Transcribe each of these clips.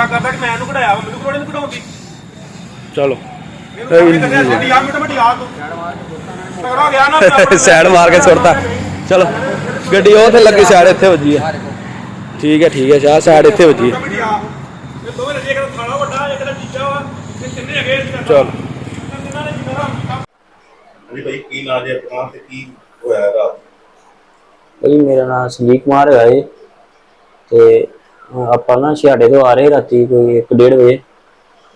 ਸ਼ੱਕ ਕਰਦਾ ਕਿ ਮੈਂ ਇਹਨੂੰ ਕਢਾਇਆ ਵਾ, ਮੈਨੂੰ ਕੋੜੇ ਨੂੰ ਕਢਾਉਂਦੀ? ਚਲੋ। ਇਹਨੂੰ ਕਹਿੰਦੇ ਕਹਿੰਦੇ ਛੱਡੀ ਆ ਮਿੰਟ ਮਿੰਟ ਆ ਤੂੰ ਤਗੜਾ ਗਿਆ ਨਾ ਸਾਈਡ ਮਾਰ ਕੇ ਸੁੱਟਤਾ। ਚਲੋ ਗੱਡੀ ਉਹ ਤੇ ਲੱਗੀ ਸਾਈਡ ਇੱਥੇ ਵੱਜੀ ਹੈ ਠੀਕ ਹੈ ਠੀਕ ਹੈ ਸ਼ਾਹ ਸਾਈਡ ਇੱਥੇ ਵੱਜੀ ਆ। ਇਹ ਦੋਵੇਂ ਲੱਗੇ ਇੱਕ ਥਾਲਾ ਵੱਡਾ ਇੱਕ ਦਾ ਟੀਚਾ ਵਾ ਤੇ ਤਿੰਨੇ ਹੈਗੇ ਇਸ ਦਾ ਚਲੋ। ਤਿੰਨਾਂ ਨੇ ਦਾ ਹਾਂਜੀ ਭਾਈ ਕੀ ਨਾਂ ਜੇ ਆਪਣਾ ਤੇ ਕੀ ਹੋਇਆ ਰਾਤ ਭਾਈ ਮੇਰਾ ਨਾਮ ਸੰਜੀਤ ਕੁਮਾਰ ਹੈ ਜੀ ਤੇ ਆਪਾਂ ਨਾ ਛਿਆੜੇ ਤੋਂ ਆ ਰਹੇ ਰਾਤੀ ਕੋਈ 1:30 ਵਜੇ।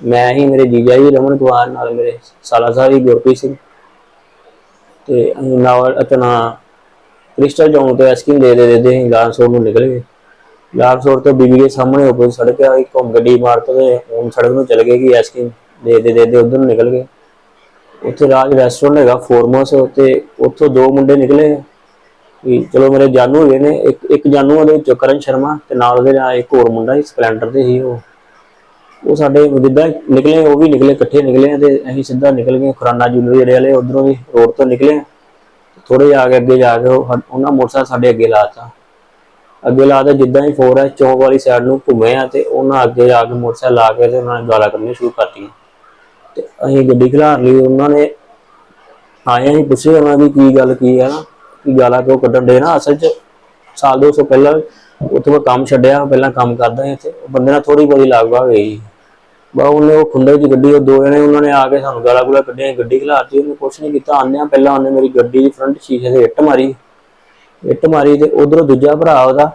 ਮੈਂ ਹੀ, ਮੇਰੇ ਜੀਜਾ ਜੀ, ਰਮਨ ਕੁਮਾਰ ਨਾਲ ਮੇਰੇ ਸਾਲਾ ਸਾਹਿਬ ਜੀ, ਗੁਰਪ੍ਰੀਤ ਸਿੰਘ ਤੇ ਅਸੀਂ ਨਾਲ ਅਤਨਾ ਕ੍ਰਿਸਟਲ ਚੌਂਕ ਤੋਂ ਐਸਕਿੰਗ ਦੇ ਦੇ ਦੇ ਅਸੀਂ ਲਾਂਸੋਰ ਨੂੰ ਨਿਕਲ ਗਏ। ਲਾਂਸੋਰ ਤੋਂ ਬੀਬੀ ਦੇ ਸਾਹਮਣੇ ਉੱਪਰ ਸੜਕ ਆ, ਇੱਕ ਗੱਡੀ ਮਾਰ ਕੇ ਹੁਣ ਸੜਕ ਨੂੰ ਚਲੇ ਗਏ ਕਿ ਐਸਕਿੰਗ ਦੇ ਦੇ ਦੇ ਦੇ ਉਧਰ ਨੂੰ ਨਿਕਲ ਗਏ। ਉੱਥੇ ਰਾਜ ਰੈਸਟੋਰੈਂਟ ਹੈਗਾ, ਫੋਰਮੋਸ, ਤੇ ਉੱਥੋਂ ਦੋ ਮੁੰਡੇ ਨਿਕਲੇ। ਵੀ ਚਲੋ ਮੇਰੇ ਜਾਨੂ ਹੈਗੇ ਨੇ, ਇੱਕ ਇੱਕ ਜਾਨੂ ਉਹਦੇ ਵਿੱਚ ਕਰਨ ਸ਼ਰਮਾ ਤੇ ਨਾਲ ਉਹਦੇ ਨਾਲ ਇੱਕ ਹੋਰ ਮੁੰਡਾ ਸੀ, ਸਪਲੈਂਡਰ ਤੇ ਸੀ ਉਹ। ਉਹ ਸਾਡੇ ਜਿੱਦਾਂ ਨਿਕਲੇ, ਉਹ ਵੀ ਨਿਕਲੇ, ਇਕੱਠੇ ਨਿਕਲੇ ਆ ਤੇ ਅਸੀਂ ਸਿੱਧਾ ਨਿਕਲ ਗਏ, ਖੁਰਾਨਾ ਜੂਲਰੀ ਜਿਹੜੇ ਵਾਲੇ ਉਧਰੋਂ ਵੀ ਰੋਡ ਤੋਂ ਨਿਕਲੇ ਥੋੜੇ ਜਾ ਕੇ ਅੱਗੇ ਜਾ ਕੇ ਉਹ ਸਾ- ਉਹਨਾਂ ਮੋਟਰਸਾਈਕਲ ਸਾਡੇ ਅੱਗੇ ਲਾਤਾ ਅੱਗੇ ਲਾਤਾ ਜਿੱਦਾਂ ਹੀ ਫੋਰ ਹੈ ਚੌਂਕ ਵਾਲੀ ਸਾਈਡ ਨੂੰ ਘੁੰਮੇ ਆ ਤੇ ਉਹਨਾਂ ਅੱਗੇ ਜਾ ਕੇ ਮੋਟਰਸਾਈਕਲ ਲਾ ਕੇ ਤੇ ਉਹਨਾਂ ਨੇ ਗਾਲਾਂ ਕੱਢਣੀਆਂ ਸ਼ੁਰੂ ਕਰਤੀਆਂ। ਤੇ ਅਸੀਂ ਗੱਡੀ ਖਿਲਾਰ ਲਈ, ਉਹਨਾਂ ਨੇ ਆਏ ਅਸੀਂ ਪੁੱਛਿਆ ਉਹਨਾਂ ਦੀ ਕੀ ਗੱਲ, ਕੀ ਹੈ ਨਾ। ਗਾਲਾਂ ਕਿਉਂ ਕੱਢਣ ਦੇ ਨਾ ਅਸਲ 'ਚ? ਸਾਲ ਦੋ ਸੌ ਪਹਿਲਾਂ ਉੱਥੇ ਮੈਂ ਕੰਮ ਛੱਡਿਆ, ਪਹਿਲਾਂ ਕੰਮ ਕਰਦਾ ਸੀ ਇੱਥੇ। ਉਹ ਬੰਦੇ ਨਾਲ ਥੋੜੀ ਬਹੁਤੀ ਲਾਗਵਾ ਗਈ ਬਾ ਉਹਨੇ ਉਹ ਖੁੰਡੇ ਦੀ ਗੱਡੀ, ਉਹ ਦੋ ਜਣੇ ਉਹਨਾਂ ਨੇ ਆ ਕੇ ਸਾਨੂੰ ਗਾਲਾਂ ਗੁਲਾ ਕੱਢੀਆਂ ਗੱਡੀ ਖਿਲਾਰਤੀ, ਉਹਨੇ ਕੁਛ ਨਹੀਂ ਕੀਤਾ। ਆਂਦਿਆਂ ਪਹਿਲਾਂ ਉਹਨੇ ਮੇਰੀ ਗੱਡੀ ਦੀ ਫਰੰਟ ਸ਼ੀਸ਼ੇ ਤੇ ਇੱਟ ਮਾਰੀ। ਇੱਟ ਮਾਰੀ ਤੇ ਉਧਰੋਂ ਦੂਜਾ ਭਰਾ ਉਹਦਾ,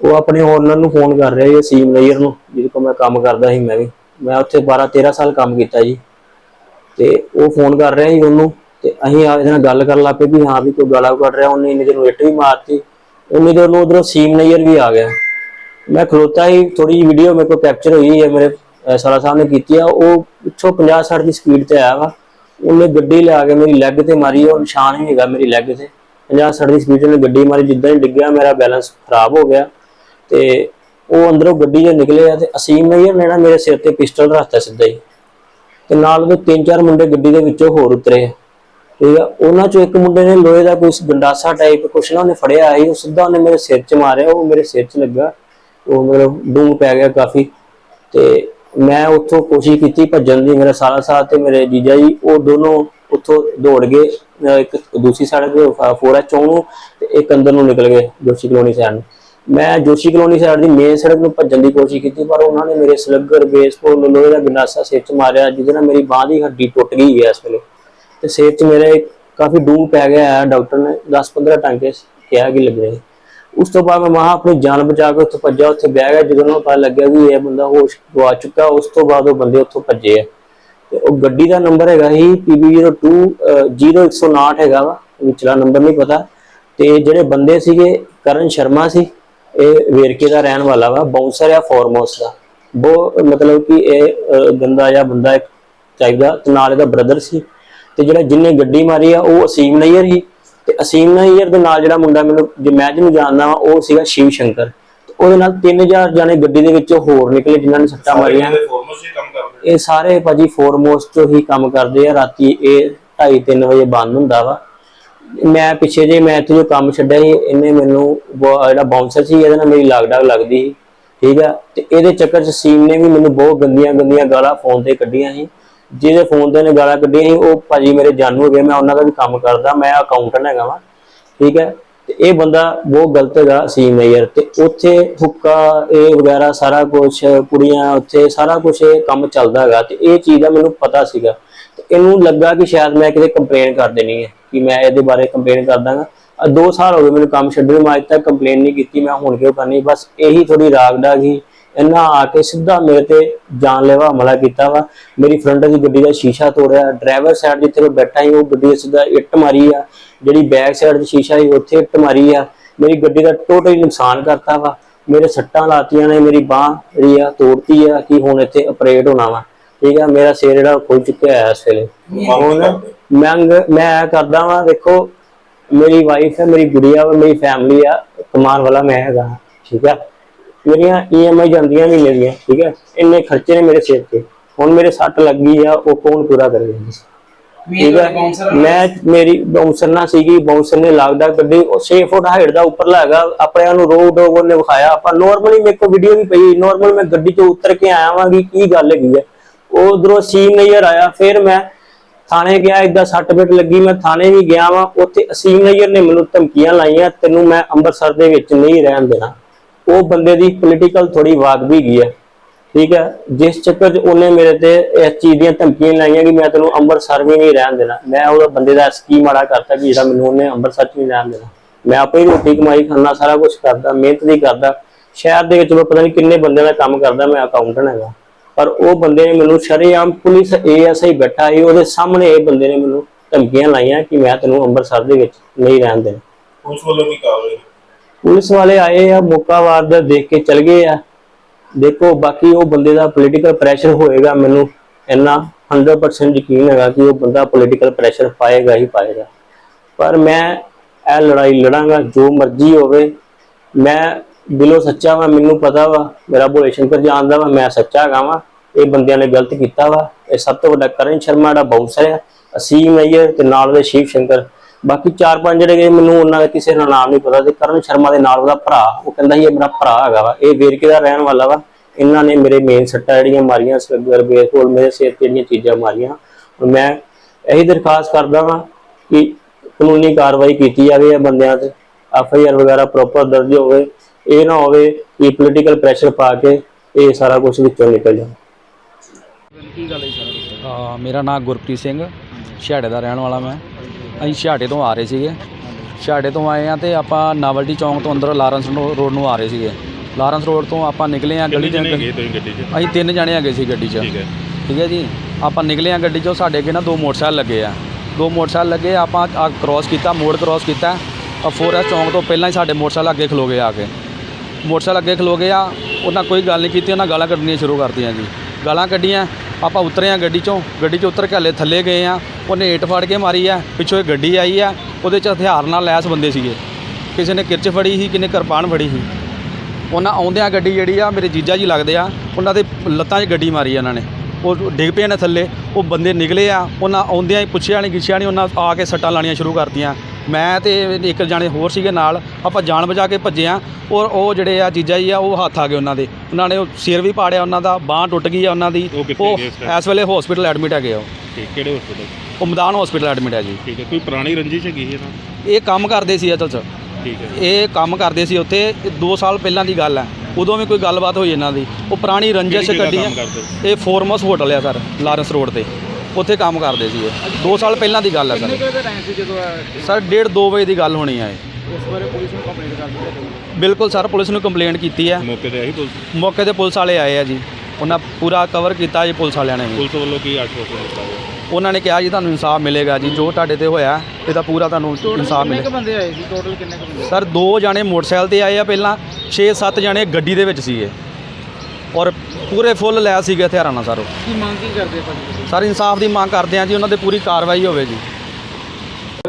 ਉਹ ਆਪਣੇ ਓਨਰ ਨੂੰ ਫੋਨ ਕਰ ਰਿਹਾ ਸੀ ਸੀਮ ਲੇਅਰ ਨੂੰ, ਜਿਹਦੇ ਕੋਲ ਮੈਂ ਕੰਮ ਕਰਦਾ ਸੀ ਮੈਂ ਵੀ। ਮੈਂ ਉੱਥੇ 12 13 ਸਾਲ ਕੰਮ ਕੀਤਾ ਜੀ। ਤੇ ਉਹ ਫੋਨ ਕਰ ਰਿਹਾ ਸੀ ਉਹਨੂੰ। ਤੇ ਅਸੀਂ ਆ ਇਹਦੇ ਨਾਲ ਗੱਲ ਕਰਨ ਲੱਗ ਪਏ ਵੀ ਹਾਂ ਵੀ ਕੋਈ ਗਾਲਾਂ ਕੱਢ ਰਿਹਾ, ਉਹਨੇ ਇੰਨੇ ਦਿਨ ਨੂੰ ਇੱਟ ਵੀ ਮਾਰਤੀ ਉਹਨੇ ਦੇ ਉਹਨੂੰ ਉਧਰੋਂ ਸੀਮ ਲੇਅਰ ਵੀ ਆ ਗਿਆ। ਮੈਂ ਖਲੋਤਾ ਹੀ ਥੋੜੀ ਜਿਹੀ ਵੀਡੀਓ ਮੇਰੇ ਕੋਲ ਕੈਪਚਰ ਹੋਈ ਹੈ, ਮੇਰੇ ਸਾਲਾ ਸਾਹਿਬ ਨੇ ਕੀਤੀ ਆ, ਉਹ ਪਿੱਛੋਂ 50 60 ਦੀ ਸਪੀਡ ਤੇ ਆਇਆ ਵਾ। ਉਹਨੇ ਗੱਡੀ ਲਿਆ ਕੇ ਮੇਰੀ ਲੈਗ ਤੇ ਮਾਰੀ, ਉਹ ਨਿਸ਼ਾਨ ਹੀ ਹੈਗਾ ਮੇਰੀ ਲੈਗ ਤੇ। 50 60 ਦੀ ਸਪੀਡ ਤੇ ਉਹਨੇ ਗੱਡੀ ਮਾਰੀ, ਜਿੱਦਾਂ ਹੀ ਡਿੱਗਿਆ, ਮੇਰਾ ਬੈਲੈਂਸ ਖਰਾਬ ਹੋ ਗਿਆ। ਤੇ ਉਹ ਅੰਦਰੋਂ ਗੱਡੀ 'ਚੋਂ ਨਿਕਲੇ ਆ ਤੇ ਅਸੀਮ ਨੇ ਨੇ ਨਾ ਮੇਰੇ ਸਿਰ ਤੇ ਪਿਸਟਲ ਰੱਖਤਾ ਸਿੱਧਾ ਹੀ। ਤੇ ਨਾਲ ਉਹਦੇ ਤਿੰਨ ਚਾਰ ਮੁੰਡੇ ਗੱਡੀ ਦੇ ਵਿੱਚੋਂ ਹੋਰ ਉਤਰੇ ਆ। ਠੀਕ ਆ? ਉਹਨਾਂ ਚੋਂ ਇੱਕ ਮੁੰਡੇ ਨੇ ਲੋਹੇ ਦਾ ਕੋਈ ਗੰਡਾਸਾ ਟਾਈਪ ਕੁਛ ਨਾ ਉਹਨੇ ਫੜਿਆ ਸੀ, ਉਹ ਸਿੱਧਾ ਉਹਨੇ ਮੇਰੇ ਸਿਰ 'ਚ ਮਾਰਿਆ, ਉਹ ਮੇਰੇ ਸਿਰ 'ਚ ਲੱਗਾ। ਉਹ ਮਤਲਬ ਡੂੰਘ ਪੈ ਗਿਆ ਕਾਫੀ। ਤੇ ਮੈਂ ਉੱਥੋਂ ਕੋਸ਼ਿਸ਼ ਕੀਤੀ, ਭੱਜਣ ਦੀ, ਮੇਰਾ ਸਾਰਾ ਸਾਹਿਬ ਤੇ ਮੇਰੇ ਜੀਜਾ ਜੀ, ਉਹ ਦੋਨੋਂ ਉੱਥੋਂ ਦੌੜ ਗਏ ਇੱਕ ਦੂਸਰੀ ਸੜਕ ਫੋਰਾ ਚੌਂ ਨੂੰ ਤੇ ਇੱਕ ਅੰਦਰ ਨੂੰ ਨਿਕਲ ਗਏ, ਜੋਸ਼ੀ ਕਲੋਨੀ ਸਾਈਡ ਨੂੰ। ਮੈਂ ਜੋਸ਼ੀ ਕਲੋਨੀ ਸਾਈਡ ਦੀ ਮੇਨ ਸੜਕ ਨੂੰ ਭੱਜਣ ਦੀ ਕੋਸ਼ਿਸ਼ ਕੀਤੀ, ਪਰ ਉਹਨਾਂ ਨੇ ਮੇਰੇ ਸਲੱਗਰ, ਬੇਸਬਾਲ, ਲੋਹੇ ਦਾ ਗੰਡਾਸਾ ਸਿਰ 'ਚ ਮਾਰਿਆ, ਜਿਹਦੇ ਨਾਲ ਮੇਰੀ ਬਾਹ ਦੀ ਹੱਡੀ ਟੁੱਟ ਗਈ ਹੈ ਇਸ ਵੇਲੇ। ਤੇ ਸਿਰ 'ਚ ਮੇਰੇ ਕਾਫੀ ਡੂੰਘ ਪੈ ਗਿਆ ਹੈ। ਡਾਕਟਰ ਨੇ 10-15 ਟਾਂਕੇ ਕਿਹਾ ਕਿ ਲੱਗੇ। ਉਸ ਤੋਂ ਬਾਅਦ ਮੈਂ ਮਹਾ ਆਪਣੀ ਜਾਨ ਬਚਾ ਕੇ ਉੱਥੋਂ ਭੱਜਿਆ। ਉੱਥੇ ਬਹਿ ਗਿਆ। ਜਦੋਂ ਮੈਨੂੰ ਪਤਾ ਲੱਗਿਆ ਵੀ ਇਹ ਬੰਦਾ ਹੋਸ਼ ਗਵਾ ਚੁੱਕਾ, ਉਸ ਤੋਂ ਬਾਅਦ ਉਹ ਬੰਦੇ ਉੱਥੋਂ ਭੱਜੇ ਆ। ਤੇ ਉਹ ਗੱਡੀ ਦਾ ਨੰਬਰ ਹੈਗਾ ਸੀ PB02 0159 ਹੈਗਾ ਵਾ। ਵਿਚਲਾ ਨੰਬਰ ਨਹੀਂ ਪਤਾ। ਤੇ ਜਿਹੜੇ ਬੰਦੇ ਸੀਗੇ, ਕਰਨ ਸ਼ਰਮਾ ਸੀ, ਇਹ ਵੇਰਕੇ ਦਾ ਰਹਿਣ ਵਾਲਾ ਵਾ ਬਾਉਂਸਰ ਆ, ਫੋਰਮੋਸ ਦਾ। ਉਹ ਮਤਲਬ ਕਿ ਇਹ ਗੰਦਾ ਜਿਹਾ ਬੰਦਾ ਇੱਕ ਚਾਹੀਦਾ ਤੇ ਨਾਲ ਇਹਦਾ ਬ੍ਰਦਰ ਸੀ। ਤੇ ਜਿਹੜਾ ਜਿੰਨੇ ਗੱਡੀ ਮਾਰੀ ਆ ਉਹ ਅਸੀਮ ਨਈਅਰ ਸੀ ਤੇ ਅਸੀਮ ਨਈਅਰ ਦੇ ਨਾਲ ਜਿਹੜਾ ਮੁੰਡਾ ਮੈਨੂੰ ਜੇ ਮੈਂ ਜਿਹਨੂੰ ਜਾਣਦਾ ਵਾਂ ਉਹ ਸੀਗਾ ਸ਼ਿਵ ਸ਼ੰਕਰ। ਉਹਦੇ ਨਾਲ 3000 ਜਾਣੇ ਗੱਡੀ ਦੇ ਵਿੱਚੋਂ ਹੋਰ ਨਿਕਲੇ ਜਿਨ੍ਹਾਂ ਨੇ ਸੱਟਾਂ ਮਾਰੀਆਂ। ਹੀ ਇਹ ਸਾਰੇ ਭਾਜੀ ਫੋਰਮੋਸਟ ਤੋਂ ਹੀ ਕੰਮ ਕਰਦੇ ਆ। ਰਾਤੀ ਇਹ 2:30 ਵਜੇ ਬੰਦ ਹੁੰਦਾ ਵਾ। ਮੈਂ ਪਿੱਛੇ ਜੇ ਮੈਂ ਇੱਥੇ ਜੋ ਕੰਮ ਛੱਡਿਆ ਸੀ ਇਹਨੇ ਮੈਨੂੰ ਜਿਹੜਾ ਬਾਉਂਸਰ ਸੀ ਇਹਦੇ ਨਾਲ ਮੇਰੀ ਲਾਗ ਡਾਗ ਲੱਗਦੀ ਸੀ। ਠੀਕ ਆ? ਤੇ ਇਹਦੇ ਚੱਕਰ 'ਚ ਸੀਮ ਨੇ ਵੀ ਮੈਨੂੰ ਬਹੁਤ ਗੰਦੀਆਂ ਗੰਦੀਆਂ ਗਾਲਾਂ ਫੋਨ ਤੇ ਕੱਢੀਆਂ ਸੀ। ਜਿਹਦੇ ਫੋਨ ਤੇ ਨੇ ਗਾਲਾਂ ਕੱਢੀਆਂ ਸੀ, ਉਹ ਭਾਜੀ ਮੇਰੇ ਜਾਨੂ ਗਏ ਮੈਂ ਉਹਨਾਂ ਦਾ ਵੀ ਕੰਮ ਕਰਦਾ, ਮੈਂ ਅਕਾਊਂਟੈਂਟ ਹੈਗਾ ਵਾਂ, ਠੀਕ ਹੈ? ਤੇ ਇਹ ਬੰਦਾ ਬਹੁਤ ਗਲਤ ਹੈਗਾ ਸੀ ਮੇਅਰ ਯਾਰ, ਤੇ ਉੱਥੇ ਹੁੱਕਾ, ਇਹ ਵਗੈਰਾ ਸਾਰਾ ਕੁਝ ਕੁੜੀਆਂ ਉੱਥੇ ਸਾਰਾ ਕੁਝ ਇਹ ਕੰਮ ਚੱਲਦਾ ਹੈਗਾ, ਤੇ ਇਹ ਚੀਜ਼ ਦਾ ਮੈਨੂੰ ਪਤਾ ਸੀਗਾ। ਤੇ ਇਹਨੂੰ ਲੱਗਾ ਕਿ ਸ਼ਾਇਦ ਮੈਂ ਕਿਤੇ ਕੰਪਲੇਨ ਕਰ ਦੇਣੀ ਹੈ, ਕਿ ਮੈਂ ਇਹਦੇ ਬਾਰੇ ਕੰਪਲੇਨ ਕਰ ਦਾਂਗਾ। ਆ ਦੋ ਸਾਲ ਹੋ ਗਏ ਮੈਨੂੰ ਕੰਮ ਛੱਡਣ ਨੂੰ, ਮੈਂ ਅੱਜ ਤੱਕ ਕੰਪਲੇਨ ਨਹੀਂ ਕੀਤੀ, ਮੈਂ ਹੁਣ ਕਿਉਂ ਕਰਨੀ, ਬਸ ਇਹੀ ਥੋੜੀ ਰਾਗ ਡਾਗ ਹੀ ਇਹਨਾਂ ਆ ਕੇ ਸਿੱਧਾ ਮੇਰੇ ਤੇ ਜਾਨਲੇਵਾ ਹਮਲਾ ਕੀਤਾ ਵਾ। ਮੇਰੀ ਫਰੰਟ ਦੀ ਗੱਡੀ ਦਾ ਸ਼ੀਸ਼ਾ ਤੋੜਿਆ। ਡਰਾਈਵਰ ਸਾਈਡ ਜਿੱਥੇ ਮੈਂ ਬੈਠਾ ਸੀ, ਉਹ ਗੱਡੀ ਸਿੱਧਾ ਇੱਟ ਮਾਰੀ ਆ। ਜਿਹੜੀ ਬੈਕ ਸਾਈਡ ਦੀ ਸ਼ੀਸ਼ਾ ਸੀ, ਉੱਥੇ ਇੱਟ ਮਾਰੀ ਆ। ਮੇਰੀ ਗੱਡੀ ਦਾ ਟੋਟਲੀ ਨੁਕਸਾਨ ਕਰਤਾ ਵਾ। ਮੇਰੇ ਸੱਟਾਂ ਲਾਤੀਆਂ ਨੇ, ਮੇਰੀ ਬਾਹ ਜਿਹੜੀ ਆ ਤੋੜਤੀ ਆ ਕਿ ਹੁਣ ਇੱਥੇ ਆਪਰੇਟ ਹੋਣਾ ਵਾ। ਠੀਕ ਆ, ਮੇਰਾ ਸਿਰ ਜਿਹੜਾ ਖੁੱਲ ਚੁੱਕਿਆ ਹੈ ਇਸ ਵੇਲੇ। ਹੁਣ ਮੈਂ ਮੈਂ ਇਹ ਕਰਦਾ ਵਾਂ, ਦੇਖੋ, ਮੇਰੀ ਵਾਈਫ ਹੈ, ਮੇਰੀ ਗੁੜੀਆ ਵਾ, ਮੇਰੀ ਫੈਮਿਲੀ ਆ, ਕਮਾਨ ਵਾਲਾ ਮੈਂ ਹੈਗਾ। ਠੀਕ ਆ। ਮੇਰੀਆਂ ਈਐਮਆਈ ਜਾਂਦੀਆਂ ਮਹੀਨੇ ਦੀਆਂ ਠੀਕ ਹੈ? ਇੰਨੇ ਖਰਚੇ ਨੇ ਮੇਰੇ ਸਿਰ ਤੇ। ਹੁਣ ਮੇਰੇ ਸੱਟ ਲੱਗੀ ਆ ਉਹ ਕੌਣ ਪੂਰਾ ਕਰੇਗਾ ਠੀਕ ਹੈ? ਮੈਂ ਮੇਰੀ ਬਾਉਂਸਰ ਨਾ ਸੀਗੀ ਬਾਉਂਸਰ ਨੇ ਲੱਗਦਾ ਗੱਡੀ ਉਹ 6 ਫੁੱਟ ਹਾਈਟ ਦਾ ਉੱਪਰ ਲੱਗਾ ਆਪਣੇ ਨੂੰ ਰੋਡ ਓਵਰ ਨੇ ਵਿਖਾਇਆ। ਆਪਾਂ ਨਾਰਮਲੀ ਮੇਰੇ ਕੋਲ ਵੀਡੀਓ ਵੀ ਪਈ ਨਾਰਮਲ ਮੈਂ ਗੱਡੀ ਤੋਂ ਉਤਰ ਕੇ ਆਇਆ ਵਾਂਗੀ ਕੀ ਗੱਲ ਹੈਗੀ ਹੈ ਉਹ ਉਧਰੋਂ ਸੀਨ ਨਜ਼ਰ ਆਇਆ ਫਿਰ ਮੈਂ ਥਾਣੇ ਗਿਆ ਇਦਾਂ ਸੱਟ ਪਿੱਟ ਲੱਗੀ ਮੈਂ ਥਾਣੇ ਵੀ ਗਿਆ ਵਾਂ। ਉੱਥੇ ਅਸੀਮ ਨਈਅਰ ਨੇ ਮੈਨੂੰ ਧਮਕੀਆਂ ਲਾਈਆਂ ਤੈਨੂੰ ਮੈਂ ਅੰਮ੍ਰਿਤਸਰ ਦੇ ਵਿੱਚ ਨਹੀਂ ਰਹਿਣ ਦੇਣਾ। ਉਹ ਬੰਦੇ ਦੀ ਪੋਲੀਟੀਕਲ ਥੋੜੀ ਵਾਗ ਵੀ ਗਈ ਹੈ ਠੀਕ ਹੈ ਜਿਸ ਚੱਕਰ 'ਚ ਉਹਨੇ ਮੇਰੇ ਤੇ ਇਸ ਚੀਜ਼ ਦੀਆਂ ਧਮਕੀਆਂ ਲਾਈਆਂ ਕਿ ਮੈਂ ਤੈਨੂੰ ਅੰਮ੍ਰਿਤਸਰ ਵੀ ਨਹੀਂ ਰਹਿਣ ਦੇਣਾ। ਮੈਂ ਉਹਦਾ ਬੰਦੇ ਦਾ ਕੀ ਮਾੜਾ ਕਰਤਾ ਕਿ ਜਿਹੜਾ ਮੈਨੂੰ ਉਹਨੇ ਅੰਮ੍ਰਿਤਸਰ 'ਚ ਨਹੀਂ ਰਹਿਣ ਦੇਣਾ। ਮੈਂ ਆਪੇ ਰੋਟੀ ਕਮਾਈ ਖਾਣਾ ਸਾਰਾ ਕੁਝ ਕਰਦਾ, ਮਿਹਨਤ ਵੀ ਕਰਦਾ। ਸ਼ਹਿਰ ਦੇ ਵਿੱਚ ਮੈਂ ਪਤਾ ਨਹੀਂ ਕਿੰਨੇ ਬੰਦਿਆਂ ਦਾ ਕੰਮ ਕਰਦਾ, ਮੈਂ ਅਕਾਊਂਟੈਂਟ ਹੈਗਾ। ਪਰ ਉਹ ਬੰਦੇ ਨੇ ਮੈਨੂੰ ਸ਼ਰੇਆਮ ਪੁਲਿਸ ਏਐਸਆਈ ਬੈਠਾ ਸੀ, ਉਹਦੇ ਸਾਹਮਣੇ ਇਹ ਬੰਦੇ ਨੇ ਮੈਨੂੰ ਧਮਕੀਆਂ ਲਾਈਆਂ ਕਿ ਮੈਂ ਤੈਨੂੰ ਅੰਮ੍ਰਿਤਸਰ ਦੇ ਵਿੱਚ ਨਹੀਂ ਰਹਿਣ ਦੇਣਾ। ਉਸ ਵੱਲੋਂ ਕੀ ਕਾਰਵਾਈ? ਪੁਲਿਸ ਵਾਲੇ ਆਏ ਆ, ਮੌਕਾ ਵਾਰਦਾ ਦੇਖ ਕੇ ਚਲ ਗਏ ਆ। ਦੇਖੋ, ਬਾਕੀ ਉਹ ਬੰਦੇ ਦਾ ਪੋਲੀਟੀਕਲ ਪ੍ਰੈਸ਼ਰ ਹੋਏਗਾ ਮੈਨੂੰ ਇੰਨਾ 100% ਯਕੀਨ ਹੈਗਾ ਕਿ ਉਹ ਬੰਦਾ ਪੋਲੀਟੀਕਲ ਪ੍ਰੈਸ਼ਰ ਪਾਏਗਾ ਹੀ ਪਾਏਗਾ। ਪਰ ਮੈਂ ਇਹ ਲੜਾਈ ਲੜਾਂਗਾ, ਜੋ ਮਰਜ਼ੀ ਹੋਵੇ, ਮੈਂ ਦਿਲੋਂ ਸੱਚਾ ਵਾਂ, ਮੈਨੂੰ ਪਤਾ ਵਾ, ਮੇਰਾ ਭੋਲੇ ਸ਼ੰਕਰ ਜਾਣਦਾ ਵਾ, ਮੈਂ ਸੱਚਾ ਹੈਗਾ ਵਾਂ। ਇਹ ਬੰਦਿਆਂ ਨੇ ਗਲਤ ਕੀਤਾ ਵਾ। ਇਹ ਸਭ ਤੋਂ ਵੱਡਾ ਕਰਨ ਸ਼ਰਮਾ ਦਾ ਬਾਉਂਸਰ ਆ। ਅਸੀਮ ਅਈਅਰ ਤੇ ਨਾਲ ਦੇ ਸ਼ਿਵ ਸ਼ੰਕਰ। ਬਾਕੀ ਚਾਰ ਪੰਜ ਜਿਹੜੇ ਗਏ ਮੈਨੂੰ ਉਹਨਾਂ ਦਾ ਕਿਸੇ ਦਾ ਨਾਮ ਨਹੀਂ ਪਤਾ ਤੇ ਕਰਨ ਸ਼ਰਮਾ ਦੇ ਨਾਲ ਉਹਦਾ ਭਰਾ ਉਹ ਕਹਿੰਦਾ ਸੀ ਇਹ ਮੇਰਾ ਭਰਾ ਹੈਗਾ ਵਾ। ਇਹ ਵੇਰਕੇ ਦਾ ਰਹਿਣ ਵਾਲਾ ਵਾ? ਇਹਨਾਂ ਨੇ ਮੇਰੇ ਮੇਨ ਸੱਟਾਂ ਜਿਹੜੀਆਂ ਮਾਰੀਆਂ ਸਲਗਰ ਬੇਸਬੋਲ ਮੇਰੇ ਸਿਰ ਤੇ ਜਿਹੜੀਆਂ ਚੀਜ਼ਾਂ ਮਾਰੀਆਂ। ਹੁਣ ਮੈਂ ਇਹੀ ਦਰਖਾਸਤ ਕਰਦਾ ਵਾਂ ਕਿ ਕਾਨੂੰਨੀ ਕਾਰਵਾਈ ਕੀਤੀ ਜਾਵੇ ਇਹ ਬੰਦਿਆਂ ਤੇ। ਐਫ ਆਈ ਆਰ ਵਗੈਰਾ ਪ੍ਰੋਪਰ ਦਰਜ ਹੋਵੇ। ਇਹ ਨਾ ਹੋਵੇ ਕਿ ਪੋਲੀਟੀਕਲ ਪ੍ਰੈਸ਼ਰ ਪਾ ਕੇ ਇਹ ਸਾਰਾ ਕੁਝ ਵਿੱਚੋਂ ਨਿਕਲ ਜਾਵੇ। ਅ, ਮੇਰਾ ਨਾਮ ਗੁਰਪ੍ਰੀਤ ਸਿੰਘ। ਛਿਹਾੜੇ ਦਾ ਰਹਿਣ ਵਾਲਾ ਮੈਂ। ਅਸੀਂ ਛਿਹਾੜੇ ਤੋਂ ਆ ਰਹੇ ਸੀਗੇ। ਛਿਹਾੜੇ ਤੋਂ ਆਏ ਆ ਤੇ ਆਪਾਂ ਨਾਵਲਟੀ ਚੌਂਕ ਤੋਂ ਅੰਦਰ ਲਾਰੈਂਸ ਰੋਡ ਨੂੰ ਆ ਰਹੇ ਸੀਗੇ। ਲਾਰੈਂਸ ਰੋਡ ਤੋਂ ਆਪਾਂ ਨਿਕਲੇ ਆ ਗਲੀ ਗਏ 'ਚ? ਅਸੀਂ ਤਿੰਨ ਜਣੇ ਹੈਗੇ ਸੀ ਗੱਡੀ 'ਚ। ਠੀਕ ਹੈ। ਜੀ? ਆਪਾਂ ਨਿਕਲੇ ਆ ਗੱਡੀ 'ਚੋਂ ਸਾਡੇ ਅੱਗੇ ਨਾ ਦੋ ਮੋਟਰਸਾਈਕਲ ਲੱਗੇ ਆ। ਦੋ ਮੋਟਰਸਾਈਕਲ ਲੱਗੇ ਆਪਾਂ ਆ ਕ੍ਰਾਸ ਕੀਤਾ ਮੋੜ ਕ੍ਰਾਸ ਕੀਤਾ। ਆ ਫੋਰੈਸਟ ਚੌਂਕ ਤੋਂ ਪਹਿਲਾਂ ਹੀ ਸਾਡੇ ਮੋਟਰਸਾਈਕਲ ਅੱਗੇ ਖਲੋ ਗਏ ਆ ਕੇ। ਮੋਟਰਸਾਈਕਲ ਅੱਗੇ ਖਲੋ ਗਏ ਆ ਉਹਨਾਂ ਕੋਈ ਗੱਲ ਨਹੀਂ ਕੀਤੀ ਉਹਨਾਂ ਗਾਲਾਂ ਕੱਢਣੀਆਂ ਸ਼ੁਰੂ ਕਰਤੀਆਂ ਜੀ। ਗਾਲਾਂ ਕੱਢੀਆਂ ਆਪਾਂ ਉਤਰੇ ਆ ਗੱਡੀ 'ਚੋਂ ਗੱਡੀ 'ਚੋਂ ਉਤਰ ਕੇ ਹਲੇ ਥੱਲੇ ਗਏ ਆ, ਉਹਨੇ ਏਟ ਫੜ ਕੇ ਮਾਰੀ ਆ, ਪਿੱਛੋਂ ਇਹ ਗੱਡੀ ਆਈ ਆ, ਉਹਦੇ 'ਚ ਹਥਿਆਰ ਨਾਲ ਲੈਸ ਬੰਦੇ ਸੀਗੇ। ਕਿਸੇ ਨੇ ਕਿਰਚ ਫੜੀ ਸੀ ਕਿਨੇ ਕਿਰਪਾਨ ਫੜੀ ਸੀ। ਉਹਨਾਂ ਆਉਂਦਿਆਂ ਗੱਡੀ ਜਿਹੜੀ ਆ, ਮੇਰੇ ਜੀਜਾ ਜੀ ਲੱਗਦੇ ਆ, ਉਹਨਾਂ ਦੇ ਲੱਤਾਂ 'ਚ ਗੱਡੀ ਮਾਰੀ ਆ ਉਹਨਾਂ ਨੇ। ਉਹ ਡਿੱਗ ਪਏ ਨੇ ਥੱਲੇ, ਉਹ ਬੰਦੇ ਨਿਕਲੇ ਆ, ਉਹਨਾਂ ਆਉਂਦਿਆਂ ਹੀ ਪੁੱਛਿਆ ਨਹੀਂ ਗਿੱਛਿਆ ਨਹੀਂ ਉਹਨਾਂ ਆ ਕੇ ਸੱਟਾਂ ਲਾਣੀਆਂ ਸ਼ੁਰੂ ਕਰਤੀਆਂ। ਮੈਂ ਤੇ ਇੱਕ ਜਾਣੇ ਹੋਰ ਸੀਗੇ ਨਾਲ ਆਪਾਂ ਜਾਨ ਬਚਾ ਕੇ ਭੱਜੇ ਆ ਔਰ ਉਹ ਜਿਹੜੇ ਆ ਜੀਜਾ ਜੀ ਆ ਉਹ ਹੱਥ ਆ ਗਏ ਉਹਨਾਂ ਦੇ। ਉਹਨਾਂ ਨੇ ਉਹ ਸਿਰ ਵੀ ਪਾੜਿਆ ਉਹਨਾਂ ਦਾ ਬਾਹ ਟੁੱਟ ਗਈ ਆ ਉਹਨਾਂ ਦੀ। ਉਹ ਕਿੱਥੇ ਗਏ ਇਸ time? ਇਸ ਵੇਲੇ ਹਸਪੀਟਲ ਐਡਮਿਟ ਹੈਗੇ ਆ ਉਹ। ਠੀਕ ਕਿਹੜੇ ਹਸਪੀਟਲ ਉਹ ਮੈਦਾਨ ਹਸਪੀਟਲ ਐਡਮਿਟ ਹੈ ਜੀ। ਠੀਕ ਹੈ ਕੋਈ ਪੁਰਾਣੀ ਰੰਜਿਸ਼ ਹੈਗੀ ਹੈ ਨਾ ਇਹ ਕੰਮ ਕਰਦੇ ਸੀ ਅਸਲ 'ਚ। ਠੀਕ ਹੈ ਇਹ ਕੰਮ ਕਰਦੇ ਸੀ ਉੱਥੇ 2 ਸਾਲ ਪਹਿਲਾਂ ਦੀ ਗੱਲ ਹੈ ਉਦੋਂ ਵੀ ਕੋਈ ਗੱਲਬਾਤ ਹੋਈ ਇਹਨਾਂ ਦੀ। ਉਹ ਪੁਰਾਣੀ ਰੰਜਿਸ਼ ਕਿਹੜੀ ਜਗ੍ਹਾ ਕੱਢੀ ਕੰਮ ਹੈ ਕਰਦੇ? ਇਹ ਫੋਰਮਸ ਹੋਟਲ ਆ ਸਰ ਲਾਰੈਂਸ ਰੋਡ ਤੇ। ਉੱਥੇ ਕੰਮ ਕਰਦੇ ਸੀ ਇਹ 2 ਸਾਲ ਪਹਿਲਾਂ ਦੀ ਗੱਲ ਹੈ ਸਰ। ਸਰ 1:30 2 ਵਜੇ ਦੀ ਗੱਲ ਹੋਣੀ ਹੈ ਇਹ। ਬਿਲਕੁਲ ਸਰ ਪੁਲਿਸ ਨੂੰ ਕੰਪਲੇਂਟ ਕੀਤੀ ਹੈ। ਮੌਕੇ ਤੇ ਆਹੀ ਪੁਲਿਸ? ਮੌਕੇ ਤੇ ਪੁਲਿਸ ਵਾਲੇ ਆਏ ਆ ਜੀ। ਉਹਨਾਂ ਪੂਰਾ ਕਵਰ ਕੀਤਾ ਜੀ ਪੁਲਿਸ ਵਾਲਿਆਂ ਨੇ। ਪੁਲਿਸ ਵੱਲੋਂ ਕੀ ਆਸ਼ਵਾਸਨ ਦਿੱਤਾ ਗਿਆ? ਉਹਨਾਂ ਨੇ ਕਿਹਾ ਜੀ ਤੁਹਾਨੂੰ ਇਨਸਾਫ ਮਿਲੇਗਾ ਜੀ। ਜੋ ਤੁਹਾਡੇ ਤੇ ਹੋਇਆ ਇਹਦਾ ਪੂਰਾ ਤੁਹਾਨੂੰ ਇਨਸਾਫ ਮਿਲੇਗਾ। ਬੰਦੇ ਆਏ ਸੀ? ਟੋਟਲ ਕਿੰਨੇ ਕੁ ਬੰਦੇ? ਸਰ ਦੋ ਜਾਣੇ ਮੋਟਰਸਾਈਕਲ ਤੇ ਆਏ ਆ ਪਹਿਲਾਂ। 6-7 ਜਾਣੇ ਗੱਡੀ ਦੇ ਵਿੱਚ ਸੀਗੇ। ਔਰ ਪੂਰੇ ਫੁੱਲ ਲੈ ਸੀਗੇ ਹਥਿਆਰਾਂ ਨਾਲ ਸਰ ਉਹ। ਕੀ ਮੰਗ ਕੀ ਕਰਦੇ ਭਾਜੀ? ਸਰ ਇਨਸਾਫ ਦੀ ਮੰਗ ਕਰਦੇ ਆ ਜੀ ਉਹਨਾਂ ਤੇ ਪੂਰੀ ਕਾਰਵਾਈ ਹੋਵੇ ਜੀ।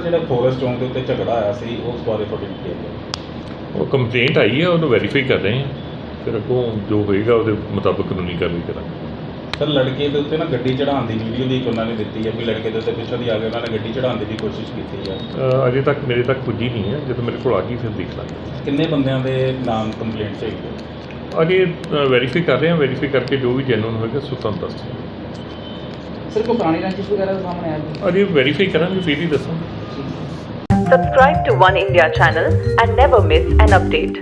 ਜਿਹੜਾ ਫੋਰੈਸਟ ਚੌਂਕ ਦੇ ਉੱਤੇ ਝਗੜਾ ਆਇਆ ਸੀ ਉਸ ਬਾਰੇ ਤੁਹਾਡੀ ਕੀ ਹੈ? ਉਹ ਕੰਪਲੇਂਟ ਆਈ ਹੈ ਉਹਨੂੰ ਵੈਰੀਫਾਈ ਕਰ ਰਹੇ ਹਾਂ। ਫਿਰ ਅੱਗੋਂ ਜੋ ਹੋਏਗਾ ਉਹਦੇ ਮੁਤਾਬਕ ਕਾਨੂੰਨੀ ਕਾਰਵਾਈ ਕਰਾਂਗੇ। ਸਰ ਲੜਕੇ ਦੇ ਉੱਤੇ ਨਾ ਗੱਡੀ ਚੜਾਉਣ ਦੀ ਵੀਡੀਓ ਦੀ ਉਹਨਾਂ ਨੇ ਦਿੱਤੀ ਹੈ ਵੀ ਲੜਕੇ ਦੇ ਉੱਤੇ ਪਿੱਛੋਂ ਦੀ ਆ ਕੇ ਉਹਨਾਂ ਨੇ ਗੱਡੀ ਚੜਾਉਣ ਦੀ ਵੀ ਕੋਸ਼ਿਸ਼ ਕੀਤੀ ਹੈ। ਅਜੇ ਤੱਕ ਮੇਰੇ ਤੱਕ ਪੁੱਜੀ ਨਹੀਂ ਹੈ ਜਦੋਂ ਮੇਰੇ ਕੋਲ ਆ ਗਈ ਫਿਰ ਦੇਖ ਲਾਂਗੇ। ਕਿੰਨੇ ਬੰਦਿਆਂ ਦੇ ਨਾਮ ਕੰਪਲੇਂਟ ਚ ਹੈਗੇ? ਅਜੇ ਵੈਰੀਫਾਈ ਕਰ ਰਹੇ ਹਾਂ ਵੈਰੀਫਾਈ ਕਰਕੇ ਜੋ ਵੀ ਜੈਨੂਨ ਹੋਏਗਾ ਸੋ ਤੁਹਾਨੂੰ ਦੱਸ ਦਿਆਂਗੇ। ਸਿਰ ਕੋ ਪੁਰਾਣੀ ਰੰਜਿਸ਼ ਵਗੈਰਾ ਦਾ ਸਾਹਮਣੇ ਆਇਆ ਅਜੇ ਵੈਰੀਫਾਈ ਕਰਾਂਗੇ ਫਿਰ ਹੀ ਦੱਸਾਂਗੇ Subscribe to One India channel and never miss an update.